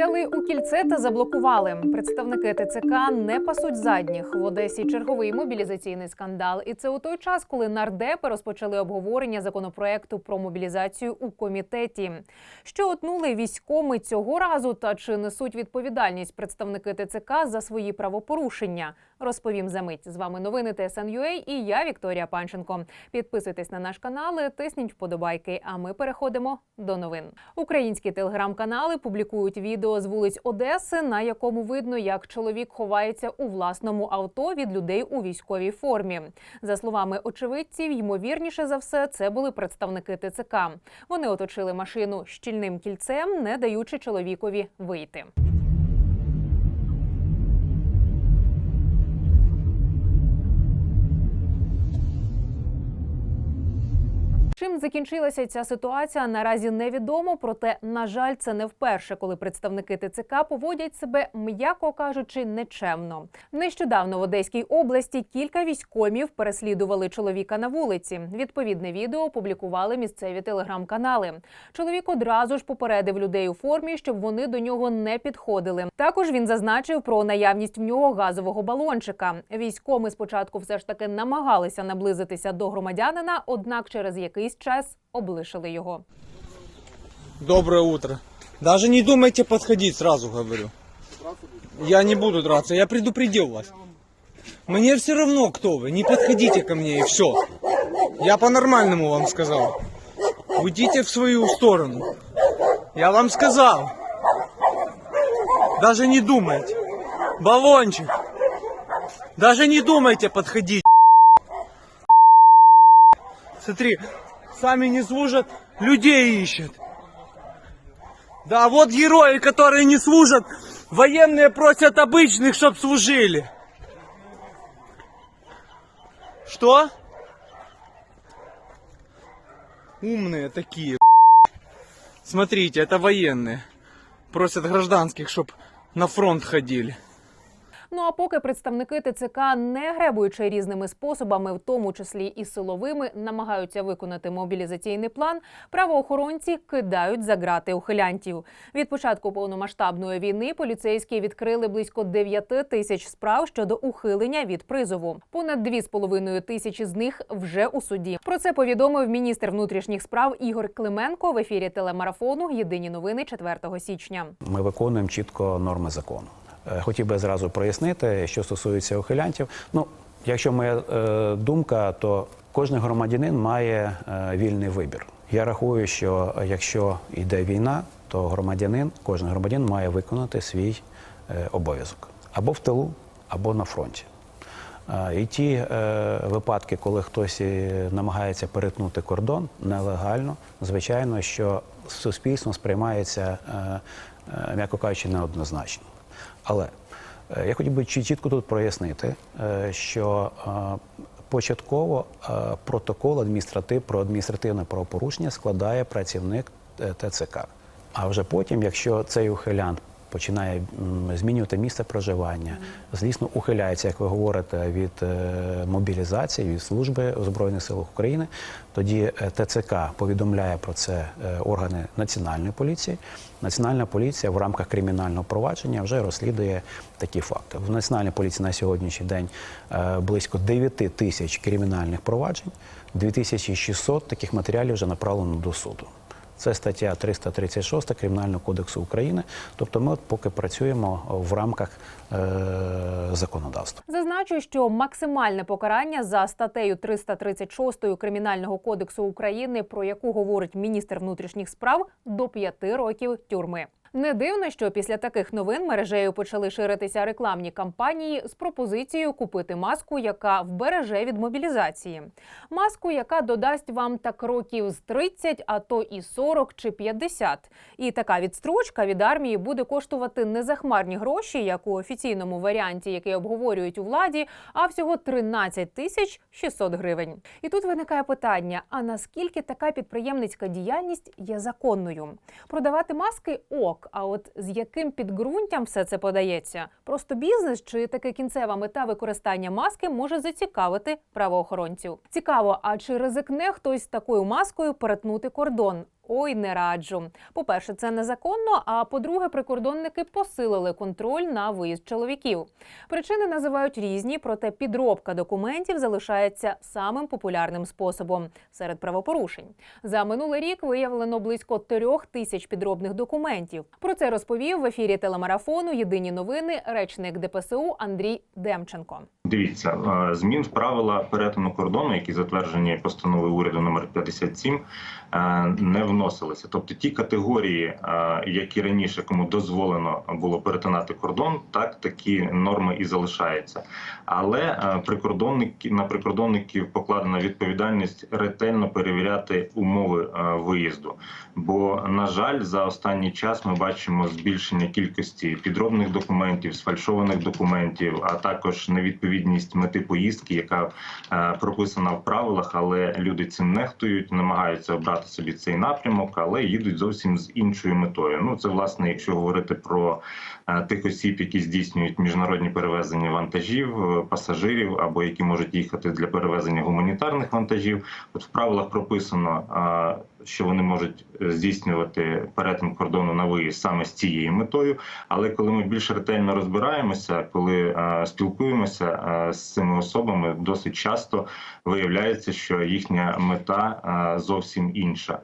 Взяли у кільце та заблокували. Представники ТЦК не пасуть задніх. В Одесі черговий мобілізаційний скандал. І це у той час, коли нардепи розпочали обговорення законопроекту про мобілізацію у комітеті. Що отнули військоми цього разу, та чи несуть відповідальність представники ТЦК за свої правопорушення? Розповім за мить. З вами новини ТСН.UA і я Вікторія Панченко. Підписуйтесь на наш канал, тисніть вподобайки. А ми переходимо до новин. Українські телеграм-канали публікують відео з вулиць Одеси, на якому видно, як чоловік ховається у власному авто від людей у військовій формі. За словами очевидців, ймовірніше за все, це були представники ТЦК. Вони оточили машину щільним кільцем, не даючи чоловікові вийти. Чим закінчилася ця ситуація, наразі невідомо. Проте, на жаль, це не вперше, коли представники ТЦК поводять себе, м'яко кажучи, нечемно. Нещодавно в Одеській області кілька військомів переслідували чоловіка на вулиці. Відповідне відео опублікували місцеві телеграм-канали. Чоловік одразу ж попередив людей у формі, щоб вони до нього не підходили. Також він зазначив про наявність в нього газового балончика. Військоми спочатку все ж таки намагалися наблизитися до громадянина, однак через якийсь час облишили його. Доброе утро. Даже не думайте подходить, сразу говорю. Я не буду драться, я предупредил вас. Мне все равно, кто вы, не подходите ко мне и все. Я по-нормальному вам сказал. Уйдите в свою сторону. Я вам сказал. Даже не думайте. Баллончик. Даже не думайте подходить. Смотри, сами не служат, людей ищут. Да, вот герои, которые не служат, военные просят обычных, чтоб служили. Что? Умные такие. Смотрите, это военные. Просят гражданских, чтоб на фронт ходили. Ну а поки представники ТЦК, не гребуючи різними способами, в тому числі і силовими, намагаються виконати мобілізаційний план, правоохоронці кидають за грати ухилянтів. Від початку повномасштабної війни поліцейські відкрили близько 9 тисяч справ щодо ухилення від призову. Понад 2,5 тисячі з них вже у суді. Про це повідомив міністр внутрішніх справ Ігор Клименко в ефірі телемарафону Єдині новини 4 січня. Ми виконуємо чітко норми закону. Е, Хотів би зразу прояснити, що стосується ухилянтів. Ну, якщо моя е, думка, то кожен громадянин має е, вільний вибір. Я рахую, що якщо йде війна, то громадянин, кожен громадянин має виконати свій обов'язок або в тилу, або на фронті. І ті е, випадки, коли хтось намагається перетнути кордон нелегально, звичайно, що суспільством сприймається, е, е, м'яко кажучи, неоднозначно. Але е, я хотів би чітко тут прояснити, е, що е, початково протокол адміністратив про адміністративне правопорушення складає працівник ТЦК. А вже потім, якщо цей ухилянт починає змінювати місце проживання, злісно ухиляється, як ви говорите, від е, мобілізації, від служби у Збройних силах України, тоді е, ТЦК повідомляє про це е, органи національної поліції. Національна поліція в рамках кримінального провадження вже розслідує такі факти. В національній поліції на сьогоднішній день близько 9 тисяч кримінальних проваджень, 2600 таких матеріалів вже направлено до суду. Це стаття 336 Кримінального кодексу України. Тобто, ми от поки працюємо в рамках е, законодавства. Зазначу, що максимальне покарання за статтею 336 Кримінального кодексу України, про яку говорить міністр внутрішніх справ, до 5 років тюрми. Не дивно, що після таких новин мережею почали ширитися рекламні кампанії з пропозицією купити маску, яка вбереже від мобілізації. Маску, яка додасть вам так років з 30, а то і 40 чи 50. І така відстрочка від армії буде коштувати не захмарні гроші, як у офіційному варіанті, який обговорюють у владі, а всього 13 тисяч 600 гривень. І тут виникає питання: а наскільки така підприємницька діяльність є законною? Продавати маски ок. А от з яким підґрунтям все це подається? Просто бізнес чи таки кінцева мета використання маски може зацікавити правоохоронців? Цікаво, а чи ризикне хтось такою маскою перетнути кордон? Ой не раджу. По-перше, це незаконно. А по-друге, прикордонники посилили контроль на виїзд чоловіків. Причини називають різні, проте підробка документів залишається самим популярним способом серед правопорушень. За минулий рік виявлено близько трьох тисяч підробних документів. Про це розповів в ефірі телемарафону Єдині новини речник ДПСУ Андрій Демченко. Дивіться, е, змін в правила перетину кордону, які затверджені постановою уряду номер 57, е, не вносилися. Тобто ті категорії, е, які раніше кому дозволено було перетинати кордон, так такі норми і залишаються. Але е, прикордонники на прикордонників покладена відповідальність ретельно перевіряти умови е, виїзду. Бо, на жаль, за останній час ми бачимо збільшення кількості підробних документів, сфальшованих документів, а також невідповідність мети поїздки, яка прописана в правилах, але люди цим нехтують, намагаються обрати собі цей напрямок, але їдуть зовсім з іншою метою. Ну це власне, якщо говорити про е, тих осіб, які здійснюють міжнародні перевезення вантажів, е, пасажирів або які можуть їхати для перевезення гуманітарних вантажів. От в правилах прописано, е, що вони можуть здійснювати перетин кордону на виїзд саме з цією метою. Але коли ми більш ретельно розбираємося, коли спілкуємося з цими особами, досить часто виявляється, що їхня мета зовсім інша.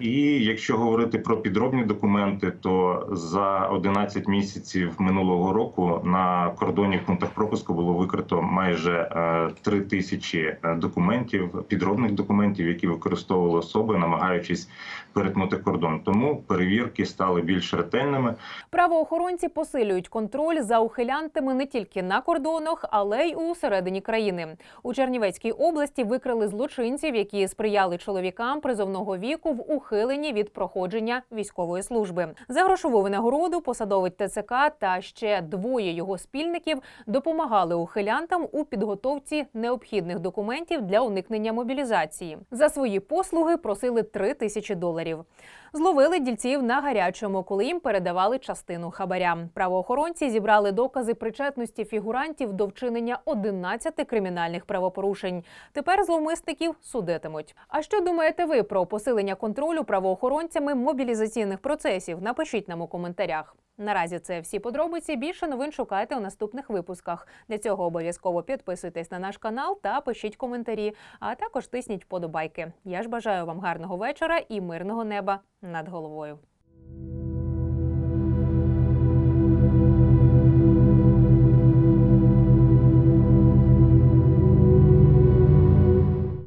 І якщо говорити про підробні документи, то за 11 місяців минулого року на кордоні пунктах пропуску було викрито майже е, 3 тисячі е, документів, підробних документів, які використовували особи, намагаючись перетнути кордон. Тому перевірки стали більш ретельними. Правоохоронці посилюють контроль за ухилянтами не тільки на кордонах, але й у середині країни. У Чернівецькій області викрили злочинців, які сприяли чоловікам призовного віку в ухиленні від проходження військової служби. За грошову винагороду посадовець ТЦК та ще двоє його спільників допомагали ухилянтам у підготовці необхідних документів для уникнення мобілізації. За свої послуги просили 3 тисячі доларів. Зловили дільців на гарячому, коли їм передавали частину хабаря. Правоохоронці зібрали докази причетності фігурантів до вчинення 11 кримінальних правопорушень. Тепер зловмисників судитимуть. А що думаєте ви про посилення контролю правоохоронцями мобілізаційних процесів? Напишіть нам у коментарях. Наразі це всі подробиці. Більше новин шукайте у наступних випусках. Для цього обов'язково підписуйтесь на наш канал та пишіть коментарі, а також тисніть вподобайки. Я ж бажаю вам гарного вечора і мирного неба над головою.